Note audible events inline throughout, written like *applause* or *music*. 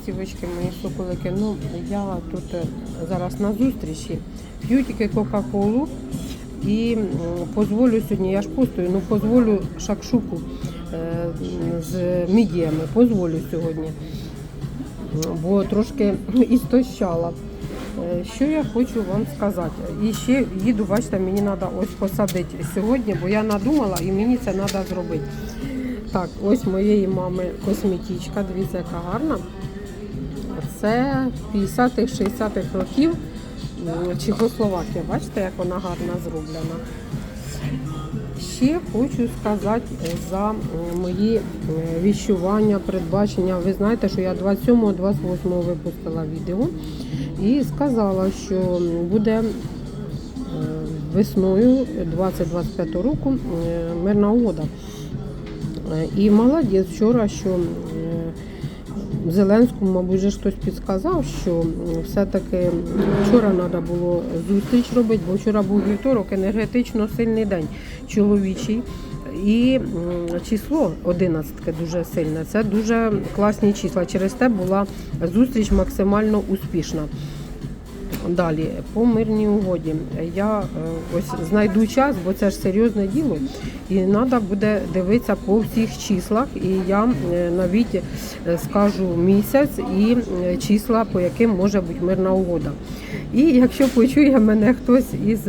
ластівочки, мої соколики. Ну, я тут е, зараз на зустрічі п'ю тільки Кока-Колу і м, позволю сьогодні, я ж постою, ну позволю шакшуку е, з мідіями, позволю сьогодні, бо трошки істощала. Е, Що я хочу вам сказати? І ще їду, бачите, мені треба ось посадити сьогодні, бо я надумала і мені це треба зробити. Так, ось моєї мами косметичка, дивіться, яка гарна. Це 50-х, 60-х років м, Чехословакія. Бачите, як вона гарно зроблена. Ще хочу сказати е, за мої е, віщування, передбачення. Ви знаєте, що я 27-28 випустила відео і сказала, що буде е, весною 2025 року е, мирна угода. Е, І молодець вчора, що е, Зеленському, мабуть, хтось підказав, що все-таки вчора треба було зустріч робити, бо вчора був вівторок, енергетично сильний день чоловічий. І число 11 дуже сильне. Це дуже класні числа. Через те була зустріч максимально успішна. Далі, по мирній угоді. Я е, ось знайду час, бо це ж серйозне діло, і треба буде дивитися по всіх числах. І я е, навіть е, скажу місяць і числа, по яким може бути мирна угода. І якщо почує мене хтось із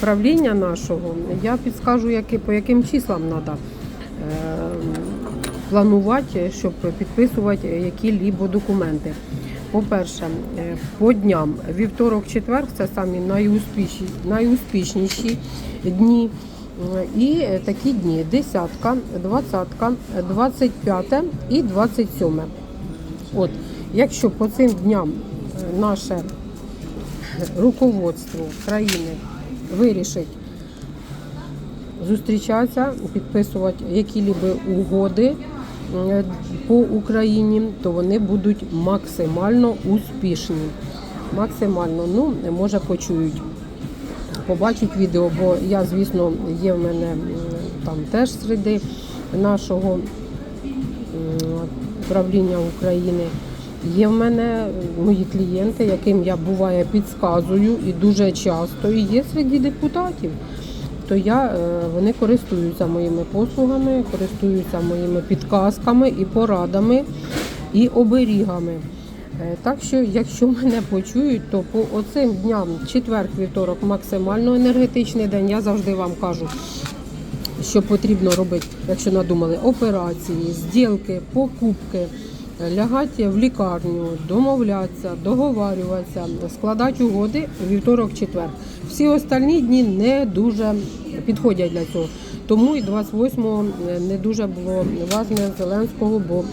правління нашого, я підскажу, які, по яким числам треба планувати, щоб підписувати які-либо документи. По-перше, е, по дням вівторок, четвер це самі найуспішніші, найуспішніші дні. І е, такі дні десятка, двадцятка, двадцять п'яте і двадцять сьоме. От, якщо по цим дням е, наше руководство країни вирішить зустрічатися, підписувати які-либо угоди по Україні, то вони будуть максимально успішні. Максимально, ну, може почують, побачать відео, бо я, звісно, є в мене там теж серед нашого правління України. Є в мене мої клієнти, яким я буває підказую і дуже часто, і є серед депутатів. То я, е, вони користуються моїми послугами, користуються моїми підказками і порадами і оберігами. Е, Так що, якщо мене почують, то по оцим дням, четвер, вівторок, максимально енергетичний день, я завжди вам кажу, що потрібно робити, якщо надумали, операції, зділки, покупки, лягати в лікарню, домовлятися, договарюватися, складати угоди вівторок, четвер. Всі остальні дні не дуже підходять для цього. Тому і 28-го не дуже було важне Зеленського, бо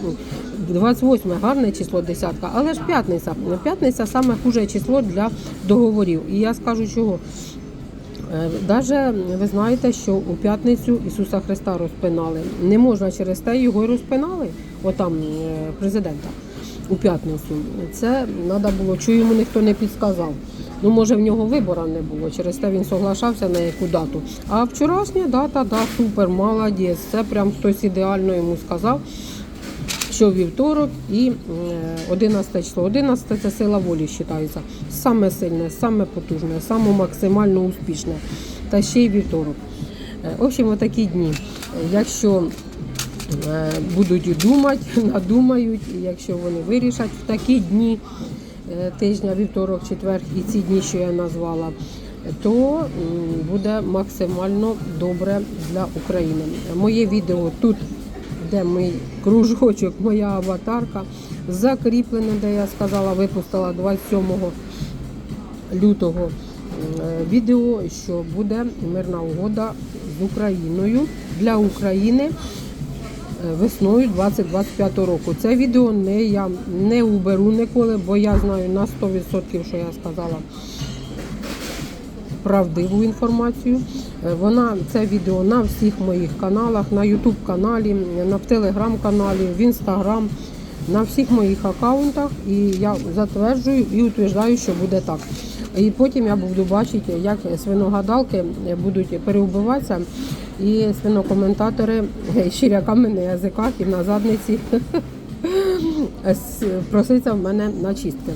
28 гарне число десятка, але ж п'ятниця. П'ятниця саме хуже число для договорів. І я скажу чого. Е, Даже ви знаєте, що у п'ятницю Ісуса Христа розпинали. Не можна через те його й розпинали, отам е, президента у п'ятницю. Це треба було, що йому ніхто не підсказав. Ну, може, в нього вибору не було, через те він соглашався на яку дату. А вчорашня дата, да, супер, молодець. Це прям хтось ідеально йому сказав що вівторок і е, 11 число. 11 це сила волі вважається. Саме сильне, саме потужне, саме максимально успішне. Та ще й вівторок. Е, В общем, отакі дні. Е, Якщо е, будуть думати, *laughs* надумають, і якщо вони вирішать в такі дні е, тижня, вівторок, четвер і ці дні, що я назвала, то буде максимально добре для України. Моє відео тут де мій кружочок, моя аватарка, закріплене, де я сказала, випустила 27 лютого е, відео, що буде мирна угода з Україною для України е, весною 2025 року. Це відео не я не уберу ніколи, бо я знаю на 100%, що я сказала правдиву інформацію. Е, Вона це відео на всіх моїх каналах, на Ютуб каналі, на телеграм-каналі, в інстаграм, на всіх моїх аккаунтах. І я затверджую і утверждаю, що буде так. І потім я буду бачити, як свиногадалки будуть переубиватися, і свинокоментатори щиряками на язиках і на задниці *laughs* проситься в мене на чистки.